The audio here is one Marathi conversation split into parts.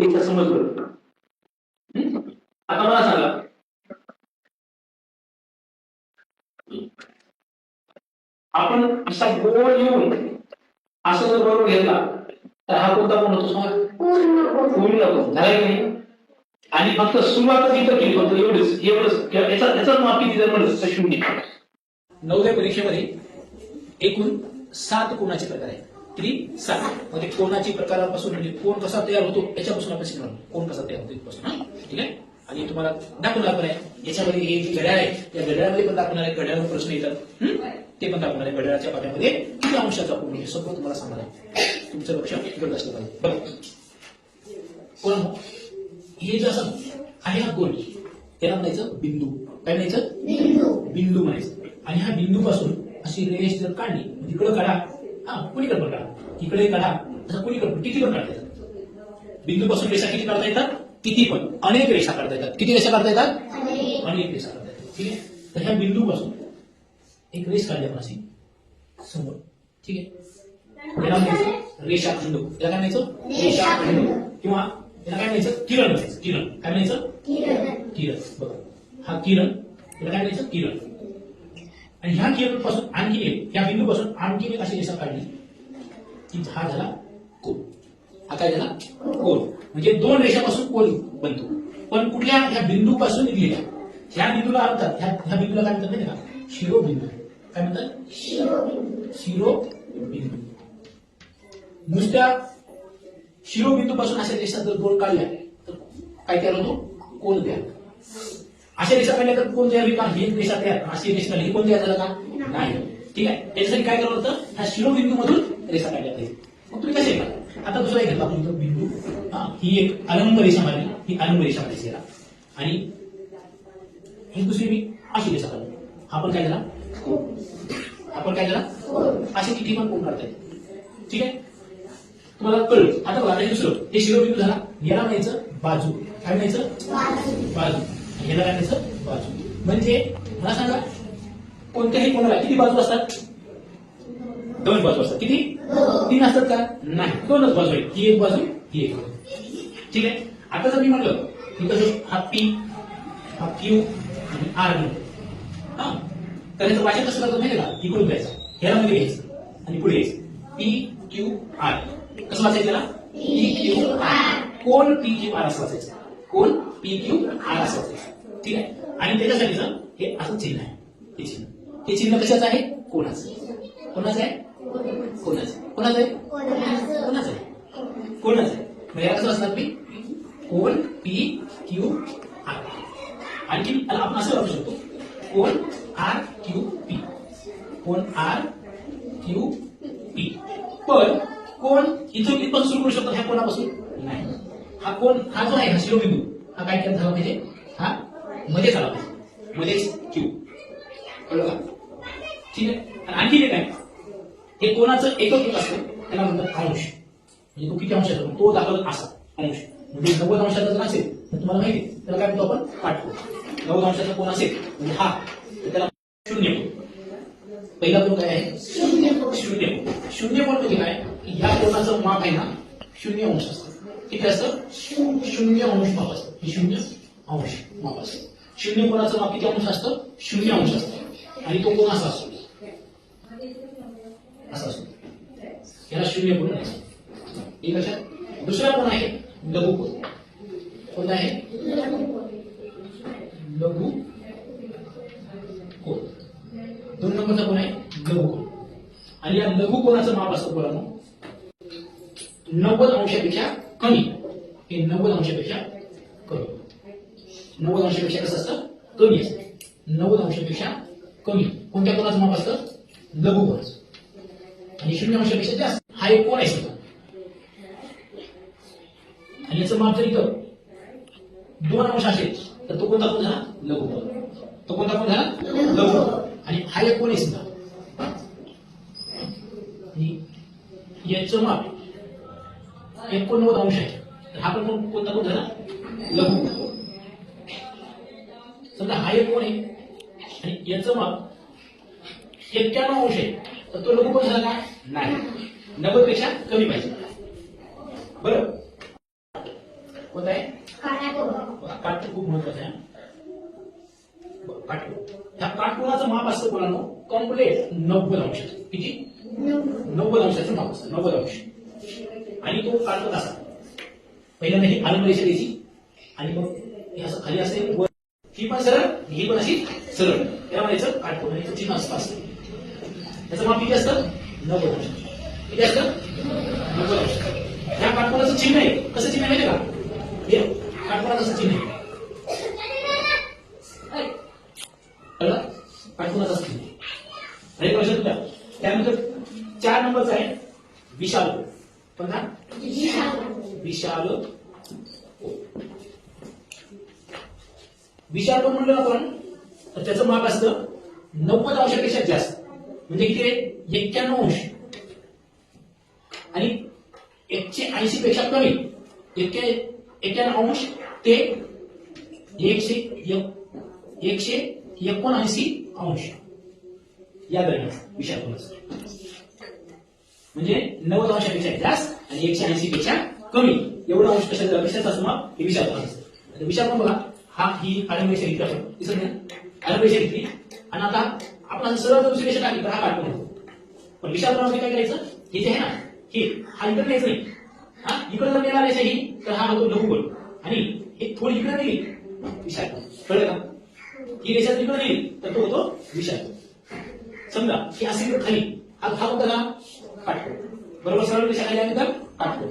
समजलं? आता मला सांगा. आपण असा गोल येऊन असं जर बरोबर घेतला तर हा कोणता कोण होतो पूर्ण झाला की नाही? आणि फक्त सुरुवात इथं केली फक्त एवढंच एवढंच. याचा याचाच माप किती जर म्हणलं तर शून्य. नवव्या परीक्षेमध्ये एकूण सात कोणाचे प्रकार आहेत? सात म्हणजे कोणाची प्रकारापासून म्हणजे कोण कसा तयार होतो याच्यापासून आपण शिकणार. कोण कसा तयार होतो इथपासून हा? ठीक आहे? आणि तुम्हाला दाखवणार पण आहे याच्यामध्ये हे जे घड्याळ आहे या घड्याळामध्ये पण दाखवणार आहे घड्याळावर प्रश्न येतात. हं? ते पण दाखवणार आहे घड्याळाच्या पाट्यामध्ये किती अंशाचा कोण हे सगळं तुम्हाला सांगणार आहे. तुमचं लक्ष इकडे असलं पाहिजे. बरं कोण? हे जे असं आहे हा गोल त्याला म्हणायचं बिंदू. काय म्हणायचं? बिंदू. म्हणायचं. आणि ह्या बिंदू पासून अशी रेष जर काढली म्हणजे इकडं काढा. हा कुणीकडे पण काढा. इकडे काढा. असं कुणीकडे किती पण काढता येतात. बिंदू पासून रेषा किती काढता येतात? किती पण. अनेक रेषा काढता येतात. किती रेषा काढता येतात? अनेक. रेषा काढता येतात. ठीक आहे? तर ह्या बिंदू पासून एक रेष काढली आपण अशी समोर. ठीक आहे? याला म्हणायचं? रेषाखंड याला काय म्हणायचं? रेषाखंड किंवा याला काय म्हणायचं? किरण म्हणायचं. किरण. काय म्हणायचं? किरण. बघा. हा किरण. याला काय म्हणायचं? किरण. आणि ह्या किरणपासून आणखी एक या बिंदू पासून आणखी एक अशी रेषा काढली की हा झाला कोण हा काय झाला कोण म्हणजे दोन रेषापासून कोण बनतो. पण कुठल्या ह्या बिंदू पासून निघलेल्या? ह्या बिंदूला आणतात. ह्या ह्या बिंदूला काय म्हणतात का का? शिरोबिंदू. काय म्हणतात? शिरोबिंदू. नुसत्या शिरोबिंदू पासून अशा रेषा जर दोन काढल्या तर काय तयार होतो? कोण तयार अशा काढल्या तर कोण तयार का? ही तयार अशी रेषा काढली ही कोण तयार झालं का? नाही. ठीक आहे. त्याच्यासाठी काय करावं होतं ह्या शिरोबिंदू मधून रेषा काढल्या पाहिजे. मग तुम्ही कसे करा आता दुसरा एक घेतला आपण इथं बिंदू. हा एक अलंब रेषा मारली. ही अलंब रेषा मारायची याला आणि ही दुसरी मी अशी रेषा काढली. हा पण काय झाला? आपण काय झाला? असे किती पण कोण काढता ठीक आहे? तुम्हाला कळलं. आता बघा दुसरं. हे शिरोबिंदू झाला. याला म्हणायचं बाजू. काय म्हणायचं? बाजू. आणि याला काय बाजू म्हणजे मला सांगा कोणत्याही कोणाला किती बाजू असतात? दोन बाजू असतात. किती? तीन असतात का? नाही. दोनच बाजू आहेत. ही एक बाजू ही एक बाजू. ठीक आहे? आता जर मी म्हटलं की कसं हा पी हा क्यू आणि आर हा तर याचं वाचन कसं करतो माहिती का? इकडून घ्यायचं ह्याला मध्ये घ्यायचं. आणि पुढे यायचं पी क्यू आर कसं वाचायचं त्याला? पी क्यू आर कोण पी क्यू आर असं वाचायचं? कोण? पी क्यू आर असं ठीक आहे? आणि त्याच्यासाठीचं हे असं चिन्ह आहे. हे चिन्ह. हे चिन्ह कशाचं आहे? कोणाचं. कोणाचं आहे? कोणाचं. कोणाचं आहे? कोणाचं आहे? कोणाचं आहे? म्हणजे याला कसं असणार मी कोण पी क्यू आर. आणखी आपण असं वापरू शकतो. कोण आर क्यू पी. कोण आर क्यू पी. पण कोण इथून इथपासून सुरू करू शकतो ह्या कोणापासून? नाही. हा कोण हा जो आहे हा शिरोबिंदू. हा काय केला झाला पाहिजे हा? मध्येच आला पाहिजे मध्येच क्यू कळलं का? ठीक आहे? आणखी एक आहे. हे कोणाचं एकक असतं त्याला म्हणतात अंश. म्हणजे तो किती अंशाचा तो दाखवत असा अंश. म्हणजे नव्वद अंशाचा जर असेल तर तुम्हाला माहिती त्याला काय म्हणतो आपण? पाठवू. नव्वद अंशाचा कोण असेल? म्हणजे हा. तर त्याला शून्य पहिला कोण काय आहे? शून्य शून्य शून्य कोण म्हणजे काय? की ह्या कोणाचं माप आहे ना शून्य अंश असतं. किती असतं शून्य अंश माप असतं. हे शून्य अंश माप असतं. शून्य कोणाचं माप किती अंश असतं? शून्य अंश असतं. आणि तो कोण असा असतो? असा असतो. याला शून्य कोण असतो एक लक्षात दुसरा कोण आहे? लघु कोण कोणता आहे? लघु कोण दोन नंबरचा कोण आहे? लघु कोण आणि या लघु कोणाचं माप असतं बघा नव्वद अंशापेक्षा कमी. हे नव्वद अंशापेक्षा कमी. नव्वद अंशापेक्षा कसं असतं? कमी असतं. नव्वद अंशापेक्षा कमी. कोणत्या कोणाचं माप असतं? लघु कोणाचं आणि शून्य अंशापेक्षा जास्त. हा एक कोण आहे आणि याचं माप जरी कर दोन अंश असेल तर तो कोणता कोण झाला? लघु तो कोणता कोण झाला? लघु आणि हा एक कोण आहे याचं माप एकोणनव्वद अंश आहे. हा पण कोणता कोण झाला? लघु. समजा हा एक कोण आहे? आणि याचं माप एक्क्याण्णव अंश आहे. तर तो लघु कोण झाला नाही. नव्वदपेक्षा कमी पाहिजे. बरं. कोणता आहे? बघा, खूप महत्वाचं आहे बघा, त्या ह्या माप असतं मुलांना कम्प्लेट नव्वद अंश. किती? नव्वद अंशाचं माप असतं. नव्वद अंश. आणि तो काटकोन असा पहिल्यांदा ही आलं रेषा द्यायची आणि मग हे असं खाली असेल ही पण सरळ ही पण अशी सरळ. त्याला म्हणायचं काटकोन म्हणजे चिन्ह असतं असतं त्याचं माप किती असतं? नव्वद अंश. किती असतं? नव्वद अंश. ह्या काटकोनाचं चिन्ह आहे. कसं चिन्ह आहे माहिती का? हे चिन्ह आहे काय? कळलं काटकोनाचं चिन्ह आहे आणि एक लक्षात घ्या त्यानंतर चार नंबरचा आहे विशाल कोणता विशाल विशाल पण म्हणलं आपण तर त्याचं माप असतं नव्वद अंशापेक्षा जास्त. म्हणजे किती आहे एक्क्याण्णव अंश. आणि एकशे ऐंशी पेक्षा कमी. एक्क्या एक्क्याण्णव अंश ते एकशे एक- एकशे एकोणऐंशी अंश. या दरम्यान विचार करून म्हणजे नव्वद अंशापेक्षा जास्त आणि एकशे ऐंशी पेक्षा कमी. एवढं अंश कशाचा? कशाचा असं मग हे विचार करून विचार आता बघा. हा ही आडम रेषा आहे. दिसत नाही? आडम रेषा आणि आता आपण सरळ जर दुसरी रेषा टाकली तर हा काढून होतो पण विशाल कोणामध्ये काय करायचं? हे जे आहे ना हे हा इकडे न्यायचं नाही. हा इकडे जर नेला रेषा ही तर हा होतो लघुकोन आणि हे थोडी इकडे नेली विशाल. कळलं का? ही रेषा इकडे नेली तर तो होतो विशाल. समजा ही असेल इकडे खाली. हा हा होता का? काटको बरोबर सरळ रेषा खाली आली तर काटको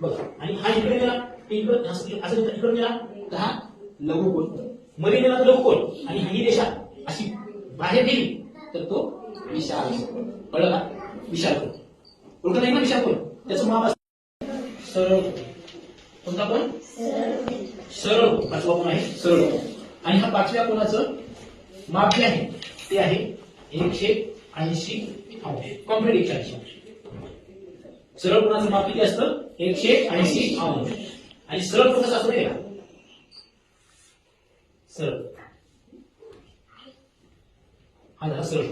बघा. आणि हा इकडे गेला इकडे असं असं इकडे गेला तर हा लघुकोनमध्ये गेला लघुकोन आणि ही रेषा अशी बाहेर गेली तर तो विशाल कळलं का? विशाल कोण ओळखत नाही ना विशाल कोण त्याचं माप सरळ कोणता कोण? सरळ पाचवा कोण आहे? सरळ आणि हा पाचव्या कोणाचं? माप जे आहे. ते आहे एकशे ऐंशी अंश. कॉम्प्लीट एकशे ऐंशी अंश. सरळ कोणाचं माप किती असतं एकशे ऐंशी अंश. आणि सरळ कोणाचं असतं आहे का? सरळ हा झाला सरळ.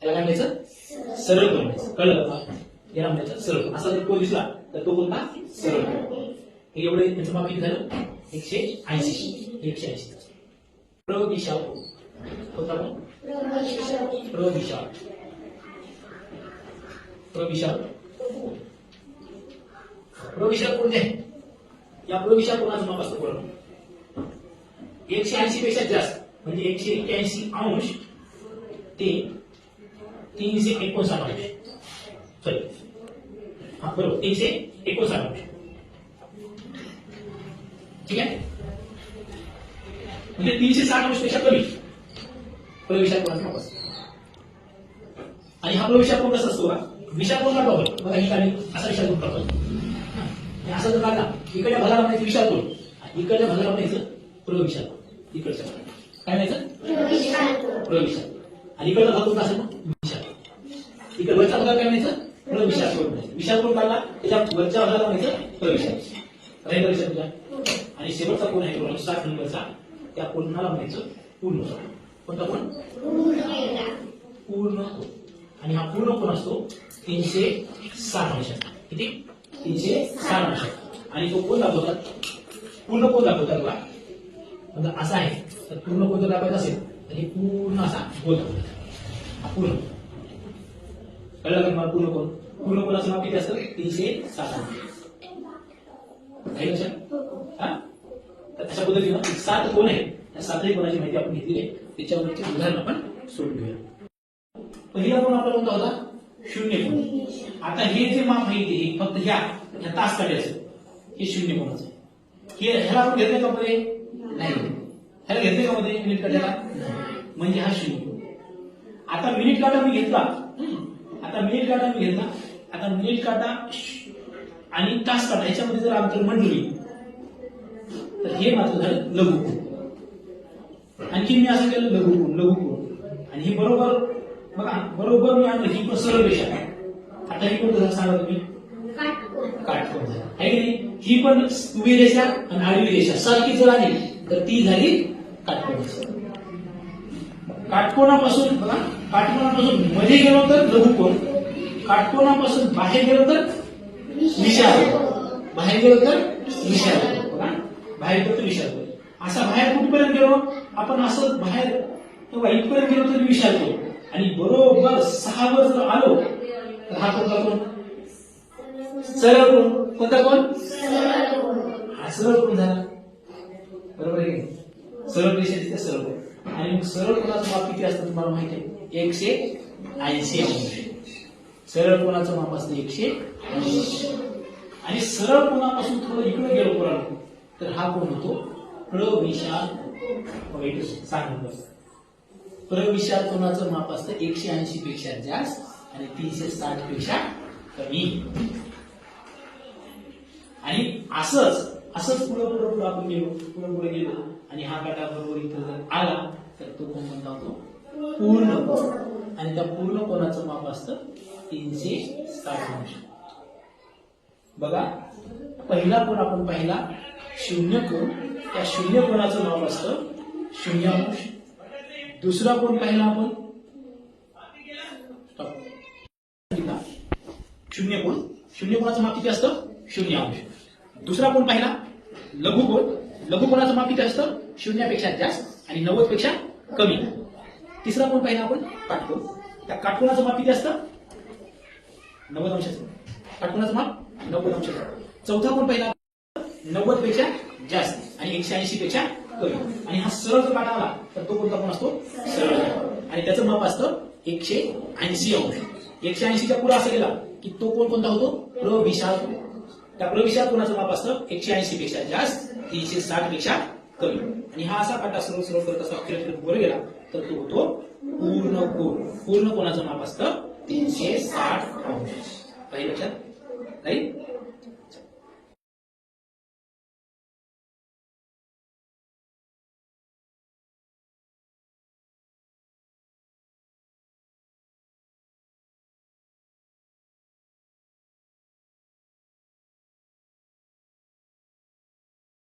त्याला काय म्हणायचं? सरळ कोण म्हणायचं. कळलं का? याला म्हणायचं सरळ. असा जर कोण दिसला तर तो कोणता? सरळ. हे एवढे त्याचं माप किती झालं? एकशे ऐंशी. एकशे ऐंशी. प्रविशाल होता कोण? प्रविशाल प्रविशाल प्रविशाल कोणते? आहे या प्रविशाल कोणाचं नाव असतं? बरोबर एकशे ऐंशी पेक्षा जास्त म्हणजे एकशे एक्क्याऐंशी अंश ते तीनशे एकोणसाठ अंश. सॉरी हा बरोबर तीनशे एकोणसाठ अंश. ठीक आहे? म्हणजे तीनशे साठ अंशपेक्षा कमी. प्रविशाल आणि हा प्रविशाल कोण कसा असतो का विशाल कोण काढतो बघा ठिकाणी असा विशाल कोण काढतो असा जर काढला इकडे भला म्हणायचं विशाल कोण आणि इकडल्या भागाला म्हणायचं प्रविशाल कोण इकडच्या काय म्हणायचं प्रविशाल. आणि इकडचा भाग कोणता असेल मग विशाल. इकडे वरचा भाग काय म्हणायचं? प्रविशाल कोण विशाल कोण काढला? त्याच्या वरच्या भागाला म्हणायचं प्रविशाल. राहील लक्षात तुझ्या? आणि शेवटचा कोण आहे? क्रमांक सात नंबरचा. त्या कोणाला म्हणायचं? पूर्ण कोणता कोण? पूर्ण कोण. आणि हा पूर्ण कोण असतो? तीनशे साठ अंशाचा किती? तीनशे साठ अंशाचा आणि तो कोण दाखवतात? पूर्ण कोण दाखवतात समजा असा आहे. तर पूर्ण कोण जर दाखवायचा असेल तर हे पूर्ण असा गोल पूर्ण. कळलं का तुम्हाला पूर्ण कोण पूर्ण कोणाचं नाव किती असतं? तीनशे सात अंश काही लक्षात? हा? तर अशा पद्धतीनं सात कोण आहे त्या सातही कोणाची माहिती आपण घेतली आहे. त्याच्यावरचे उदाहरण आपण सोडून घेऊया पहिला कोण आपला कोणता होता? शून्य कोण? आता हे जे माप आहे ते फक्त ह्या ह्या तास काढायचं हे शून्य कोणाचं हे ह्याला आपण घेतले का मध्ये नाही ह्याला घेतले का मध्ये मिनिट काढायला. म्हणजे हा कोन. आता मिनिट काटा मी घेतला. आता मिनिट काटा मी घेतला. आता मिनिट काटा आणि तास काटा ह्याच्यामध्ये जर अंतर मंडळी तर हे मात्र झालं. लघुकोण आणखी मी असं केलं लघुकोण लघुकोण आणि हे बरोबर बघा बरोबर मी आणलं. ही पण सरळ रेषा. आता ही कोणतं झालं सांगा तुम्ही? काटकोण झालं. आहे की नाही? ही पण उभी रेषा आणि आडवी रेषा. सारखी जर आली तर ती झाली काटकोण रेषा. काटकोणापासून बघा काटकोणापासून मध्ये गेलो तर लघुकोण काटकोणापासून बाहेर गेलो तर विशाल बाहेर गेलो तर विशाल बघा बाहेर गेलो तर विशाल. असा बाहेर कुठपर्यंत गेलो? आपण असं बाहेर तेव्हा इथपर्यंत गेलो तरी विशाल आणि बरोबर सहा वर जर आलो तर हा कोणता कोण सरळ कोण कोणता कोण हा सरळ कोण झाला. बरोबर आहे सरळ रेषा तिथे सरळ आणि मग सरळ कोणाचं माप किती असतं तुम्हाला माहिती आहे? एकशे ऐंशी अंश. सरळ कोणाचं माप असतं? एकशे ऐंशी. आणि सरळ कोणापासून थोडं इकडे गेलो कोणाला? तर हा कोण होतो? प्रविशाल. बघा इथे सांग प्रविशाल कोणाचं माप असतं? एकशे ऐंशी पेक्षा जास्त आणि तीनशे साठपेक्षा कमी. आणि असंच असंच पुढं पुढं पुढं आपण गेलो पुढं पुढे गेलो. आणि हा काटा बरोबर इथं जर आला तर तो कोण म्हणता होतो पूर्ण कोण? आणि त्या पूर्ण कोणाचं माप असतं? तीनशे साठ अंश. बघा पहिला कोण आपण पाहिला? शून्य कोण? त्या शून्य कोणाचं माप असतं? शून्य अंश. दुसरा कोण पाहिला आपण? शून्य कोण? शून्य कोणाचं माप किती असतं? शून्य अंश. दुसरा कोण पाहिला? लघु लघुकोणाचं माप किती असतं? शून्यापेक्षा जास्त आणि नव्वदपेक्षा कमी. तिसरा कोण पाहिला आपण काटकोण त्या काटकोणाचं माप किती असतं? नव्वद अंशाचं काटकोणाचं माप नव्वद अंशाचं चौथा कोण पाहिला नव्वदपेक्षा जास्त आणि एकशे ऐंशी पेक्षा कमी. आणि हा सरळ जर काटा आला तर तो कोणता कोण असतो? सरळ. आणि त्याचं माप असतं एकशे ऐंशी अंश. एकशे ऐंशीच्या पुढे असं गेला की तो कोण कोणता होतो? प्रविशाल कोण. त्या प्रविशाल कोणाचं माप असतं? एकशे ऐंशी पेक्षा जास्त तीनशे साठपेक्षा कमी. आणि हा असा पाटा सरळ सरळ करत असा अक्षर वर गेला तर तो होतो पूर्ण कोण पूर्ण कोणाचं माप असतं? तीनशे साठ अंश. काही लक्षात? राईट?